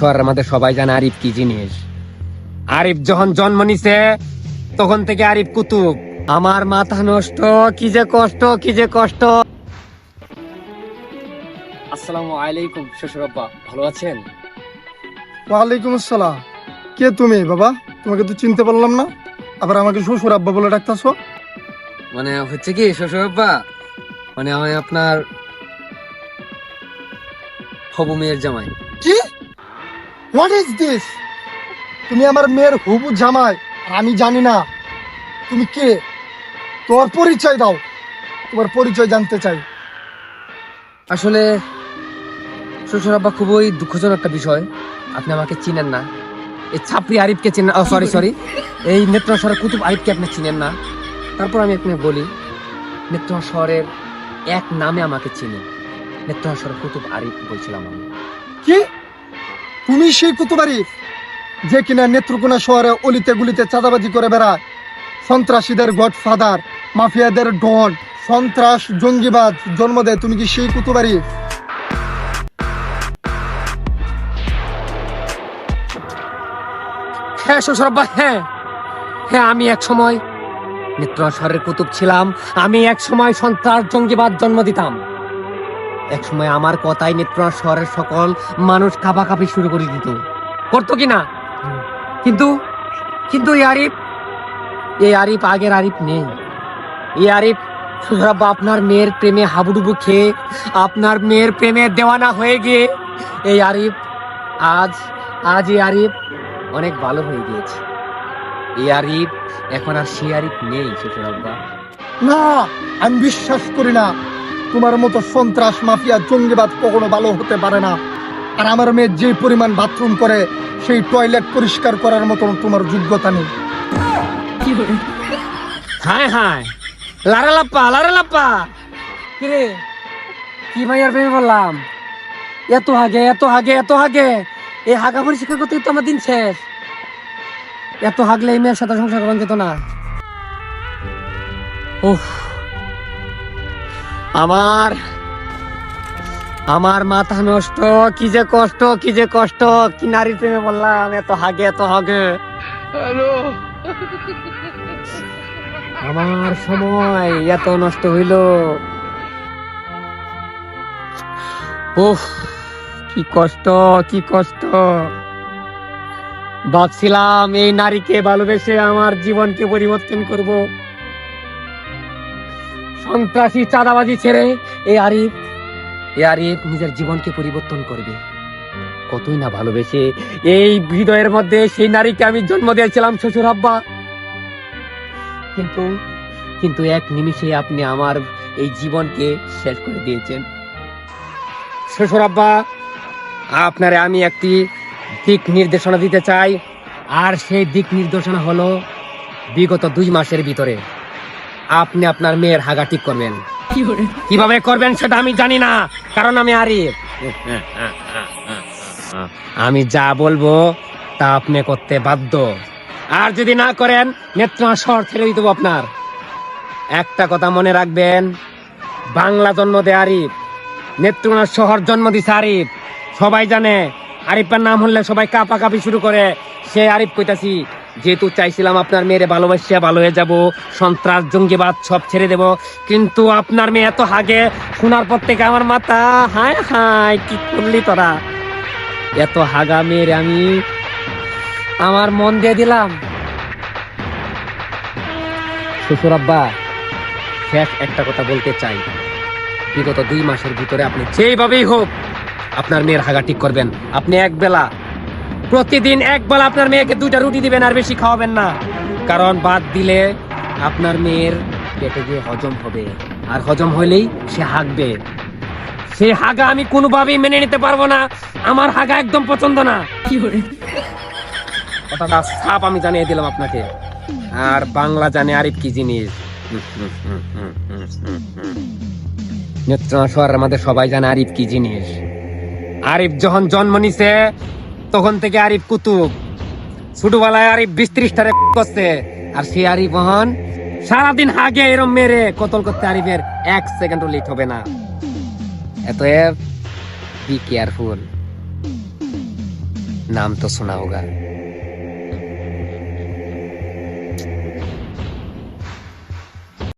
শহরের মধ্যে সবাই জানে আরিফ কি জিনিস। আরিফ যখন জন্ম নিছে তখন থেকে আরিফ কুতুব। আমার মাথা নষ্ট কি যে কষ্ট কি যে কষ্ট। আসসালামু আলাইকুম ভালো আছেন? ওয়ালাইকুম আসসালাম। কে তুমি বাবা? তোমাকে তো চিনতে পারলাম না। আবার আমাকে শ্বশুর আব্বা বলে ডাকতাছো? মানে হচ্ছে কি শ্বশুর আব্বা মানে আমি আপনার হবু মেয়ের জামাই। কি? হোয়াট ইজ দিস তুমি আমার মেয়ের হুবু জামাই আর আমি জানি না। তুমি কে? তোমার পরিচয় দাও। তোমার পরিচয় জানতে চাই। আসলে শ্বশুর আব্বা খুবই দুঃখজনক একটা বিষয়। আপনি আমাকে চিনেন না। এই ছাপড়ি আরিফকে চিনেন সরি সরি এই নেত্রকোনা শহরের কুতুব আরিফকে আপনি চিনেন না। তারপর আমি আপনাকে বলি নেত্রকোনা শহরের এক নামে আমাকে চিনি নেত্রকোনা শহরের কুতুব আরিফ বলছিলাম আমি। কি? তুমি সেই কুতুবারি যে কিনা নেত্রকোনা শহরে অলিতে গুলিতে চাঁদাবাজি করে বেড়ায়। সন্ত্রাসীদের গডফাদার, মাফিয়াদের ডন, সন্ত্রাস, জঙ্গিবাদ জন্ম দেয়। তুমি কি সেই কুতুবারি হ্যাঁ শ্বশুর হ্যাঁ। হ্যাঁ আমি এক সময় নেত্রকোনা শহরের কুতুব ছিলাম। আমি এক সময় সন্ত্রাস, জঙ্গিবাদ জন্ম দিতাম। এক সময় আমার কথাই নেত্রকোনা শহরের সকল মানুষ কাঁপাকাঁপি শুরু করে দিত। করতো কি না? কিন্তু কিন্তু এই আরিফ এই আরিফ আগের আরিফ নেই। এই আরিফ শ্বশুরাব্বা আপনার মেয়ের প্রেমে হাবুডুবু খেয়ে আপনার মেয়ের প্রেমে দেওয়ানা হয়ে গিয়ে এই আরিফ আজ আজ এই আরিফ অনেক ভালো হয়ে গিয়েছে। এই আরিফ এখন আর সে আরিফ নেই শ্বশুরাব্বা না, আমি বিশ্বাস করি না। তোমার মতো সন্ত্রাস মাফিয়া জঙ্গিবাদ কখনো ভালো হতে পারে না। আর আমার মেয়ে যে পরিমাণ বাথরুম করে সেই টয়লেট পরিষ্কার করার মতন তোমার যোগ্যতা নেই। হায় হায় লারা লাপ্পা লারা লাপ্পা। কিরে? কি ভাইয়ার প্রেমে বললাম এত হাগে এত হাগে এত হাগে এই হাগা পরিষ্কার করতে তো আমার দিন শেষ। এত হাগলে এই মেয়ের সাথে সংসার করা যেত না। উফ। আমার আমার মাথা নষ্ট কি যে কষ্ট কি যে কষ্ট কি নারীর প্রেমে বললাম এত হাগে এত হাগে। আমার সময় এত নষ্ট হইল। উফ কি কষ্ট কি কষ্ট। ভাবছিলাম এই নারীকে ভালোবেসে আমার জীবনকে পরিবর্তন করব। সন্ত্রাসী চাঁদাবাজি ছেড়ে এ আরিফ এ আরিফ নিজের জীবনকে পরিবর্তন করবে। কতই না ভালোবেসে এই হৃদয়ের মধ্যে সেই নারীকে আমি জন্ম দিয়েছিলাম, শ্বশুর আব্বা। কিন্তু কিন্তু এক নিমিষে আপনি আমার এই জীবনকে শেষ করে দিয়েছেন। শ্বশুর আব্বা, আপনারে আমি একটি দিক নির্দেশনা দিতে চাই। আর সেই দিক নির্দেশনা হলো বিগত দুই মাসের ভিতরে। আপনি আপনার মেয়ের হাগা ঠিক করবেন। কীভাবে করবেন সেটা আমি জানি না কারণ আমি আরিফ। আমি যা বলব তা আপনি করতে বাধ্য। আর যদি না করেন নেত্রকোনা শহর ছেড়ে দিতে আপনার। একটা কথা মনে রাখবেন বাংলা জন্ম দেয় আরিফ নেত্রকোনা শহর জন্ম দিছে আরিফ। সবাই জানে আরিফের নাম হলে সবাই কাপা কাপি শুরু করে সে আরিফ কইতাছি যেহেতু চাইছিলাম আপনার মেয়েরে ভালোবাসিয়া ভালো হয়ে যাব, সন্ত্রাস, জঙ্গিবাদ সব ছেড়ে দেব, কিন্তু আপনার মেয়ে এত হাগে, শোনার পর থেকে আমার মাথা হায় হায়, কি করলি তোরা? এত হাগা মেয়ের আমি আমার মন দিয়ে দিলাম। শ্বশুর আব্বা, শেষ একটা কথা বলতে চাই। বিগত দুই মাসের ভিতরে আপনি যেভাবেই হোক, আপনার মেয়ের হাগা ঠিক করবেন। আপনি এক বেলা প্রতিদিন এক বেলা আপনার মেয়েকে দুইটা রুটি দিবেন আর বেশি খাওয়াবেন না। কারণ বাদ দিলে আপনার মেয়ের পেটে গিয়ে হজম হবে। আর হজম হইলেই সে হাগবে। সে হাগা আমি কোনোভাবেই মেনে নিতে পারব না। আমার হাগা একদম পছন্দ না। কি কথাটা সাপ আমি জানিয়ে দিলাম আপনাকে। আর বাংলা জানে আরিফ কি জিনিস। নেত্রকোনা শহরের মধ্যে সবাই জানে আরিফ কি জিনিস। আরিফ যখন জন্ম নিছে তখন থেকে আরিফ কুতুব। ছোটবেলায় আরিফ বিশ ত্রিশটারে করছে। আর সে আরিফ হন সারাদিন আগে এরম মেরে কতল করতে আরিফের এক সেকেন্ডও লেট হবে না। এত বি কেয়ারফুল নাম তো শোনা হোগা